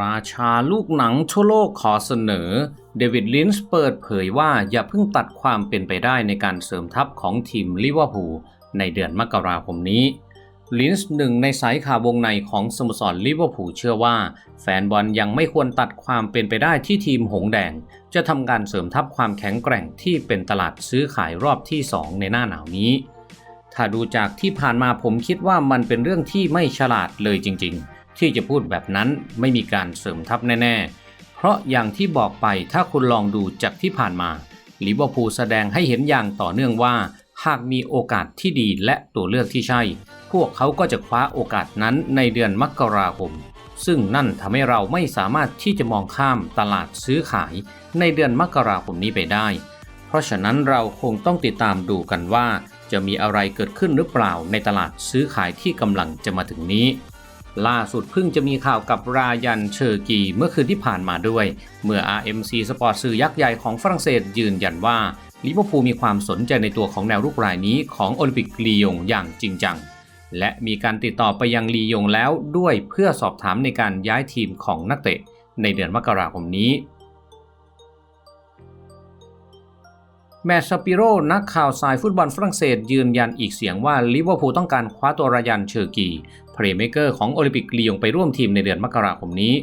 ราชาลูกหนังทั่วโลกขอเสนอ เดวิดลินส์เปิดเผยว่าอย่าเพิ่งตัดความเป็นไปได้ในการเสริมทัพของทีมลิเวอร์พูลในเดือนมกราคมนี้ลินส์หนึ่งในสายข่าววงในของสโมสรลิเวอร์พูลเชื่อว่า แฟนบอลยังไม่ควรตัดความเป็นไปได้ที่ทีมหงแดง จะทำการเสริมทัพความแข็งแกร่งที่เป็นตลาดซื้อขายรอบที่ 2 ในหน้าหนาวนี้ ถ้าดูจากที่ผ่านมาผมคิดว่ามันเป็นเรื่องที่ไม่ฉลาดเลยจริง ๆ ที่จะพูดแบบนั้นไม่มีการเสริมทัพแน่ๆ เพราะอย่างที่บอกไปถ้าคุณลองดูจากที่ผ่านมาลิเวอร์พูลแสดงให้เห็นอย่างต่อเนื่องว่า หากมีโอกาสที่ดีและตัวเลือกที่ใช่ พวกเขาก็จะคว้าโอกาสนั้นในเดือนมกราคม ซึ่งนั่นทำให้เราไม่สามารถที่จะมองข้ามตลาดซื้อขายในเดือนมกราคมนี้ไปได้ เพราะฉะนั้นเราคงต้องติดตามดูกันว่า จะมีอะไรเกิดขึ้นหรือเปล่าในตลาดซื้อขายที่กำลังจะมาถึงนี้ ล่าสุดเพิ่งจะมีข่าวกับรายันเชอร์กีเมื่อคืนที่ผ่านมาด้วย เมื่อ RMC สปอร์ตสื่อยักษ์ใหญ่ของฝรั่งเศสยืนยันว่าลิเวอร์พูลมีความสนใจในตัวของแนวรุกรายนี้ของโอลิมปิกลียงอย่างจริงจัง และมีการติดต่อไปยังลียงแล้วด้วยเพื่อสอบถามในการย้ายทีมของนักเตะในเดือนมกราคมนี้แมตช์ปิโรนักข่าวสายฟุตบอลฝรั่งเศสยืนยันอีกเสียงว่าลิเวอร์พูลต้องการคว้าตัวรายันเชอร์กี เพลย์เมเกอร์ของโอลิมปิกลียงไปร่วมทีมในเดือนมกราคมนี้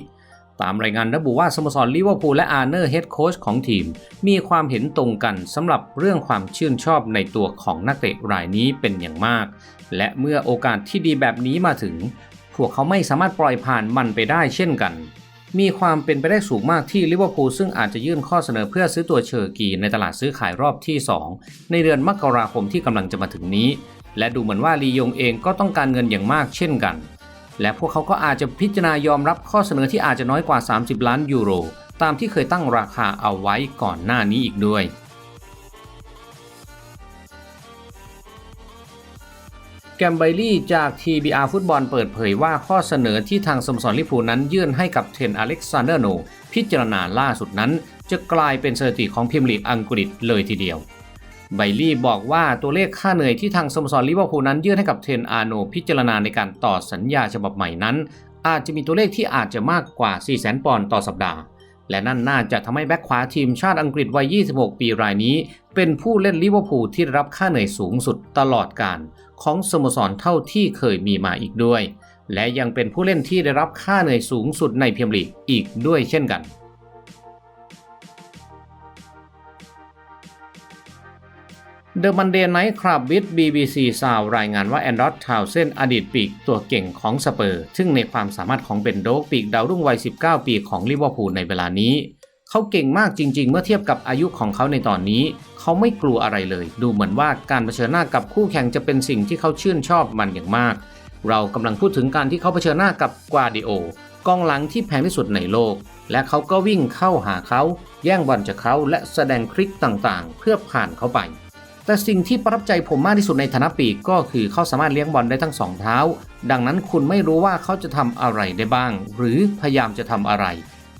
ตามรายงานระบุว่าสโมสรลิเวอร์พูลและอาร์เนอร์เฮดโค้ชของทีม มีความเห็นตรงกันสำหรับเรื่องความชื่นชอบในตัวของนักเตะรายนี้เป็นอย่างมาก และเมื่อโอกาสที่ดีแบบนี้มาถึง พวกเขาไม่สามารถปล่อยผ่านมันไปได้เช่นกันมีความเป็นไปได้สูงมากที่ลิเวอร์พูลซึ่งอาจจะยื่นข้อเสนอเพื่อซื้อตัวเชอร์กีในตลาดซื้อขายรอบที่ 2 ในเดือนมกราคมที่กำลังจะมาถึงนี้ และดูเหมือนว่าลียงเองก็ต้องการเงินอย่างมากเช่นกัน และพวกเขาก็อาจจะพิจารณายอมรับข้อเสนอที่อาจจะน้อยกว่า 30 ล้านยูโร ตามที่เคยตั้งราคาเอาไว้ก่อนหน้านี้อีกด้วยแกมไบลี่จาก TBR ฟุตบอลเปิดเผยว่าข้อเสนอที่ทางสโมสรลิเวอร์พูนั้นยื่นให้กับเทนอเล็กซานเดอร์โน พิจารณาล่าสุดนั้น จะกลายเป็นสถิติของพรีเมียร์ลีกอังกฤษเลยทีเดียว ไบลี่บอกว่าตัวเลขค่าเหนื่อยที่ทางสโมสรลิเวอร์พูลนั้นยื่นให้กับเทนอาโนพิจารณาในการต่อสัญญาฉบับใหม่นั้น อาจจะมีตัวเลขที่อาจจะมากกว่า 400,000ปอนด์ต่อสัปดาห์ และนั่นน่าจะทำให้แบ็คขวาทีมชาติอังกฤษวัย 26 ปีรายนี้ เป็นผู้เล่นลิเวอร์พูลที่ได้รับค่าเหนื่อยสูงสุดตลอดกาลของสโมสรเท่าที่เคยมีมาอีกด้วย และยังเป็นผู้เล่นที่ได้รับค่าเหนื่อยสูงสุดในพรีเมียร์ลีกอีกด้วยเช่นกัน The Monday Night Club with BBC Sound รายงานว่าแอนดรอสทาวเซนอดีตปีกตัวเก่งของสเปอร์ ซึ่งในความสามารถของเบนโดกปีกดาวรุ่งวัย 19 ปีของลิเวอร์พูลในเวลานี้ เขาเก่งมากจริง ๆ เมื่อเทียบกับอายุของเขาในตอนนี้ เขาไม่กลัวอะไรเลย ดูเหมือนว่าการเผชิญหน้ากับคู่แข่งจะเป็นสิ่งที่เขาชื่นชอบมันอย่างมาก เรากำลังพูดถึงการที่เขาเผชิญหน้ากับกวาดิโอกองหลังที่แพงที่สุดในโลก และเขาก็วิ่งเข้าหาเขา แย่งบอลจากเขาและแสดงคลิกต่างๆ เพื่อผ่านเขาไป แต่สิ่งที่ประทับใจผมมากที่สุดในฐานะปีกก็คือเขาสามารถเลี้ยงบอลได้ทั้งสองเท้า ดังนั้นคุณไม่รู้ว่าเขาจะทำอะไรได้บ้าง หรือพยายามจะทำอะไร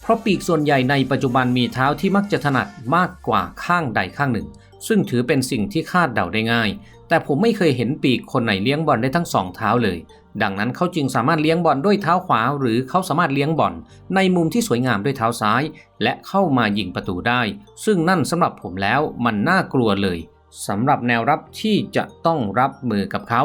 เพราะปีกส่วนใหญ่ในปัจจุบันมีเท้าที่มักจะถนัดมากกว่าข้างใดข้างหนึ่ง ซึ่งถือเป็นสิ่งที่คาดเดาได้ง่าย แต่ผมไม่เคยเห็นปีกคนไหนเลี้ยงบอลได้ทั้งสองเท้าเลย ดังนั้นเขาจึงสามารถเลี้ยงบอลด้วยเท้าขวา หรือเขาสามารถเลี้ยงบอลในมุมที่สวยงามด้วยเท้าซ้าย และเข้ามายิงประตูได้ ซึ่งนั่นสำหรับผมแล้วมันน่ากลัวเลย สำหรับแนวรับที่จะต้องรับมือกับเขา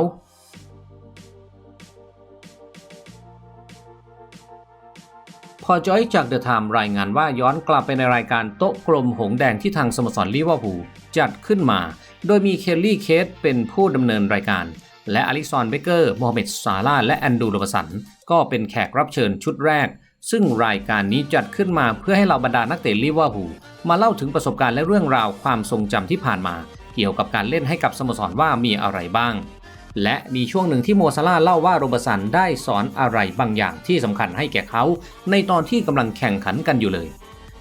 พอจอยจากเดอะไทม์รายงานว่าย้อนกลับไปในรายการโต๊ะกลมหงแดงที่ทางสโมสรลิเวอร์พูลจัดขึ้นมา โดยมีเคลลี่เคสเป็นผู้ดำเนินรายการ และอลิซอนเบเกอร์โมฮัมเหม็ดซาลาและแอนดูโรบสัน ก็เป็นแขกรับเชิญชุดแรกซึ่งรายการนี้จัดขึ้นมาเพื่อให้เราบรรดานักเตะลิเวอร์พูลมาเล่าถึงประสบการณ์และเรื่องราวความทรงจำที่ผ่านมา เกี่ยวกับการเล่นให้กับสโมสรว่ามีอะไรบ้าง และมีช่วงหนึ่งที่โมซาร่าเล่าว่าโรบสันได้สอนอะไรบางอย่างที่สำคัญให้แก่เขา ในตอนที่กำลังแข่งขันกันอยู่เลย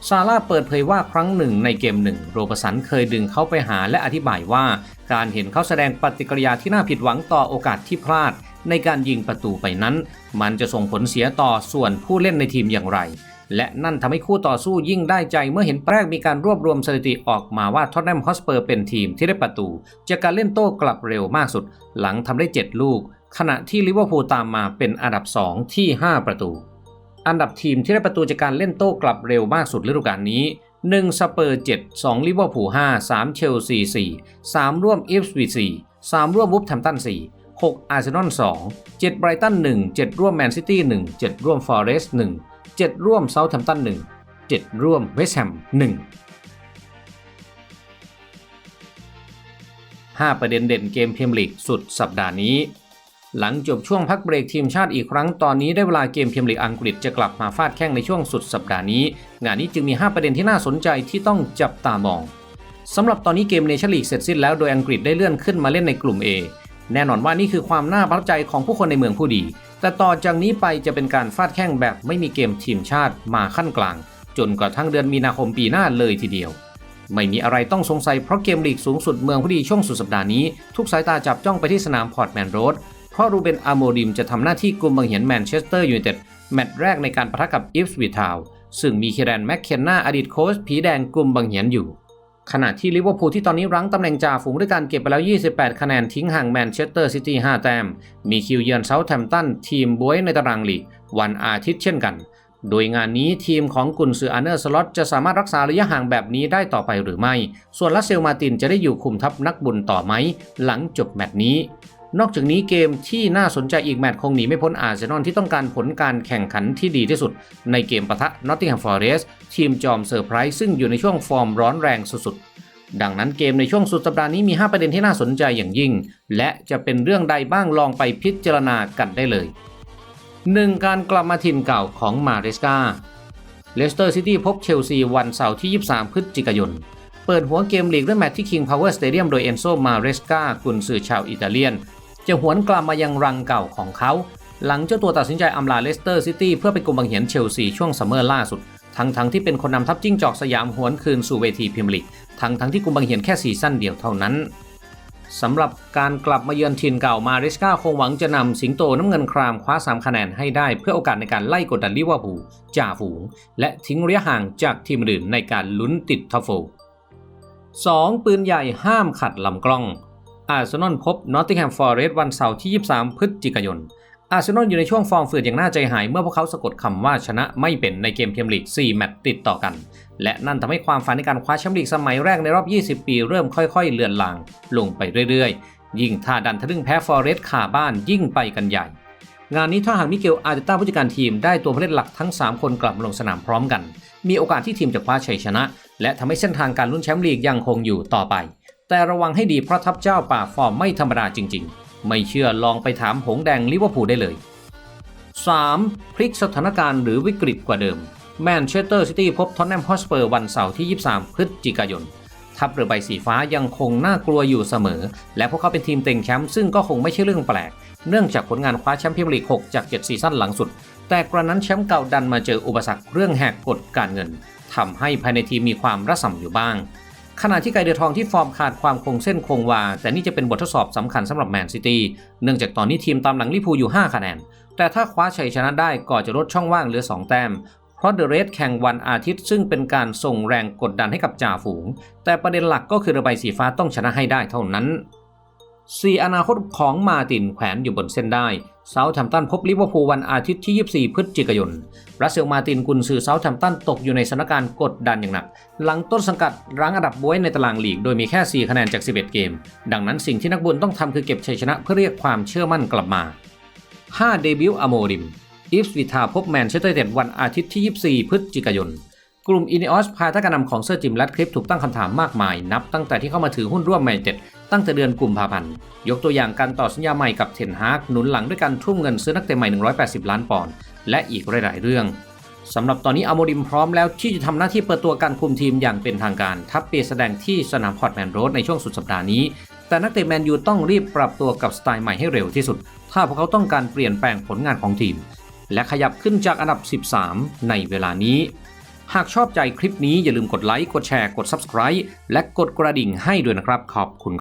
ซาร่าเปิดเผยว่าครั้งหนึ่งในเกมหนึ่งโรบสันเคยดึงเขาไปหาและอธิบายว่า การเห็นเขาแสดงปฏิกิริยาที่น่าผิดหวังต่อโอกาสที่พลาด ในการยิงประตูไปนั้น มันจะส่งผลเสียต่อส่วนผู้เล่นในทีมอย่างไร และนั่นทำให้คู่ต่อสู้ยิ่งได้ใจเมื่อเห็นแรกมีการรวบรวมสถิติออกมาว่าท็อตแนมฮอสเปอร์เป็นทีมที่ได้ประตู จากการเล่นโต้กลับเร็วมากสุด หลังทำได้ 7 ลูก ขณะที่ลิเวอร์พูลตามมาเป็นอันดับ 2 ที่ 5 ประตู อันดับทีมที่ได้ประตูจากการเล่นโต้กลับเร็วมากสุดฤดูกาลนี้1สเปอร์7 2ลิเวอร์พูล5 3เชลซี4 3 ร่วมอิฟสวี4 3 ร่วมวูฟแฮมตัน4 6อาร์เซนอล2 7ไบรตัน1 7 ร่วมแมนซิตี้1 7 ร่วมฟอร์เรสต์1 7 ร่วมเซาท์แฮมป์ตัน1 7 ร่วมเวสต์แฮม1 5 ประเด็นเด่นเกมพรีเมียร์ลีกสุดสัปดาห์นี้ หลังจบช่วงพักเบรกทีมชาติอีกครั้งตอนนี้ได้เวลาเกมพรีเมียร์ลีกอังกฤษจะกลับมาฟาดแข้งในช่วงสุดสัปดาห์นี้ งานนี้จึงมี 5 ประเด็นที่น่าสนใจที่ต้องจับตามองสำหรับตอนนี้เกมเนชั่นลีกเสร็จสิ้นแล้วโดยอังกฤษได้เลื่อนขึ้นมาเล่นในกลุ่ม A แน่นอนว่านี่คือความน่าประทับใจของผู้คนในเมืองผู้ดี แต่ต่อจากนี้ไปจะเป็นการฟาดแข้งแบบไม่มีเกมทีมชาติมาขั้นกลาง จนกระทั่งเดือนมีนาคมปีหน้าเลยทีเดียว ไม่มีอะไรต้องสงสัยเพราะเกมลีกสูงสุดเมืองผู้ดีช่วงสุดสัปดาห์นี้ ทุกสายตาจับจ้องไปที่สนามพอร์ตแมนโรดเพราะรูเบนอาโมดิมจะทำหน้าที่กุมบังเหียนแมนเชสเตอร์ยูไนเต็ดแมตช์แรกในการประทะกับอิฟส์วิทาวซึ่งมีเคแรนแมคเคนนาอดีตโค้ชผีแดงกุมบังเหียนอยู่ ขณะที่ลิเวอร์พูลที่ตอนนี้รั้งตำแหน่งจ่าฝูงด้วยการเก็บไปแล้ว 28 คะแนนทิ้งห่างแมนเชสเตอร์ซิตี้ 5 แต้ม มีคิวเยือนเซาท์แฮมป์ตันทีมบวยในตารางลีกวันอาทิตย์เช่นกัน โดยงานนี้ทีมของกุนซืออาร์เนอร์สล็อตจะสามารถรักษาระยะห่างแบบนี้ได้ต่อไปหรือไม่ ส่วนลัสเซลมาตินจะได้อยู่คุมทัพนักบุญต่อไหม หลังจบแมตช์นี้ นอกจากนี้เกมที่น่าสนใจอีกแมตช์คงหนีไม่พ้นอาร์เซนอลที่ต้องการผลการแข่งขันที่ดีที่สุด ในเกมปะทะนอตติงแฮมฟอเรสทีมจอมเซอร์ไพรส์ซึ่งอยู่ในช่วงฟอร์มร้อนแรงสุดๆ ดังนั้นเกมในช่วงสุดสัปดาห์นี้มี 5 ประเด็นที่น่าสนใจอย่างยิ่ง และจะเป็นเรื่องใดบ้างลองไปพิจารณากันได้เลย 1. การกลับมาถิ่นเก่าของมาเรสกาเลสเตอร์ซิตี้พบเชลซีวันเสาร์ที่ 23 พฤศจิกายนเปิดหัวเกมลีกด้วยแมตช์ที่ King Power Stadium โดยเอนโซ มาเรสกากุนซือชาวอิตาเลียน จะหวนกลับมายังรังเก่าของเขา หลังเจ้าตัวตัดสินใจอำลาเลสเตอร์ซิตี้เพื่อไปกุมบังเหียนเชลซีช่วงซัมเมอร์ล่าสุด ทั้งทั้งที่เป็นคนนำทัพจิ้งจอกสยามหวนคืนสู่เวทีพรีเมียร์ลีก ทั้งทั้งที่กุมบังเหียนแค่ซีซั่นเดียวเท่านั้นสำหรับการกลับมาเยือนถิ่นเก่ามาริสกาคงหวังจะนำสิงโตน้ำเงินครามคว้า 3 คะแนนให้ได้เพื่อโอกาสในการไล่กดดันลิเวอร์พูลจ่าฝูง และทิ้งระยะห่างจากทีมอื่นในการลุ้นติดท็อปโฟ2ปืนใหญ่ห้ามขัดลำกล้อง อาร์เซนอลพบนอตติงแฮมฟอร์เรสต์วันเสาร์ที่ 23 พฤศจิกายน อาร์เซนอลอยู่ในช่วงฟอร์มฝืดอย่างน่าใจหายเมื่อพวกเขาสะกดคำว่าชนะไม่เป็นในเกมเมียร์ลีก 4 แมตช์ติดต่อกัน และนั่นทำให้ความฝันในการคว้าแชมป์ลีกสมัยแรกในรอบ 20 ปีเริ่มค่อยๆ เลือนลาง ลงไปเรื่อยๆ ยิ่งถ้าดันทะลึ่งแพ้ฟอร์เรสต์ขาบ้านยิ่งไปกันใหญ่ งานนี้ถ้าหากมิเกลอาร์เตต้าผู้จัดการทีมได้ตัวผู้เล่นหลักทั้ง 3 คนกลับมาลงสนามพร้อมกัน มีโอกาสที่ทีมจะคว้าชัยชนะ และทำให้เส้นทางการลุ้นแชมป์ลีกยังคงอยู่ต่อไป แต่ระวังให้ดีเพราะทัพเจ้าป่าฟอร์มไม่ธรรมดาจริง ๆ ไม่เชื่อลองไปถามหงแดงลิเวอร์พูลได้เลย 3. พลิกสถานการณ์หรือวิกฤตกว่าเดิมแมนเชสเตอร์ซิตี้พบท็อตแนมฮอสเปอร์วันเสาร์ที่ 23 พฤศจิกายน ทัพเรือใบสีฟ้ายังคงน่ากลัวอยู่เสมอ และพวกเขาเป็นทีมเต็งแชมป์ซึ่งก็คงไม่ใช่เรื่องแปลก เนื่องจากผลงานคว้าแชมป์พรีเมียร์ลีก 6 จาก 7 ซีซั่นหลังสุด แต่กระนั้นแชมป์เก่าดันมาเจออุปสรรคเรื่องแหกกฎการเงินทำให้ภายในทีมมีความระส่ำอยู่บ้าง ขณะที่ไกเดือทองที่ฟอร์มขาดความคงเส้นคงวา แต่นี่จะเป็นบททดสอบสำคัญสำหรับแมนซิตี้เนื่องจากตอนนี้ทีมตามหลังลิพูอยู่ 5 คะแนน แต่ถ้าคว้าชัยชนะได้ก็จะลดช่องว่างเหลือ 2 แต้ม เพราะเดอะเรสแข่งวันอาทิตย์ ซึ่งเป็นการส่งแรงกดดันให้กับจ่าฝูง แต่ประเด็นหลักก็คือระบายสีฟ้าต้องชนะให้ได้เท่านั้น 4 อนาคตของมาตินแขวนอยู่บนเส้นได้ เซาท์แฮมป์ตันพบลิเวอร์พูลวันอาทิตย์ที่ 24 พฤศจิกายนรัสเซลมาตินกุนซือเซาท์แฮมป์ตันตกอยู่ในสถานการณ์กดดันอย่างหนัก หลังต้นสังกัดรั้งอันดับบวยในตารางลีก โดยมีแค่ 4 คะแนนจาก 11 เกม ดังนั้นสิ่งที่นักบุญต้องทำคือเก็บชัยชนะเพื่อเรียกความเชื่อมั่นกลับมา 5 เดบิวต์อโมริม อีฟส์วิทาพบแมนเชสเตอร์ยูไนเต็ดวันอาทิตย์ที่ 24 พฤศจิกายน กลุ่มอินิออสภายใต้การนำของเซอร์จิมแรดคลิปถูกตั้งคำถามมากมาย นับตั้งแต่ที่เข้ามาถือหุ้นร่วมแมนเชสเตอร์ ตั้งแต่เดือนกุมภาพันธ์ ยกตัวอย่างการต่อสัญญาใหม่กับเทนฮากหนุนหลังด้วยการทุ่มเงินซื้อนักเตะใหม่ 180 ล้านปอนด์และอีกหลาย ๆ เรื่องสำหรับตอนนี้อโมริมพร้อมแล้วที่จะทำหน้าที่เปิดตัวการคุมทีมอย่างเป็นทางการ ทัพเปียแสดงที่สนามพอร์ตแมนโรดในช่วงสุดสัปดาห์นี้ แต่นักเตะแมนยูต้องรีบปรับตัวกับสไตล์ใหม่ให้เร็วที่สุด ถ้าพวกเขาต้องการเปลี่ยนแปลงผลงานของทีม และขยับขึ้นจากอันดับ 13 ในเวลานี้ หากชอบใจคลิปนี้อย่าลืมกดไลค์กดแชร์กด Subscribe และกดกระดิ่งให้ด้วยนะครับขอบคุณ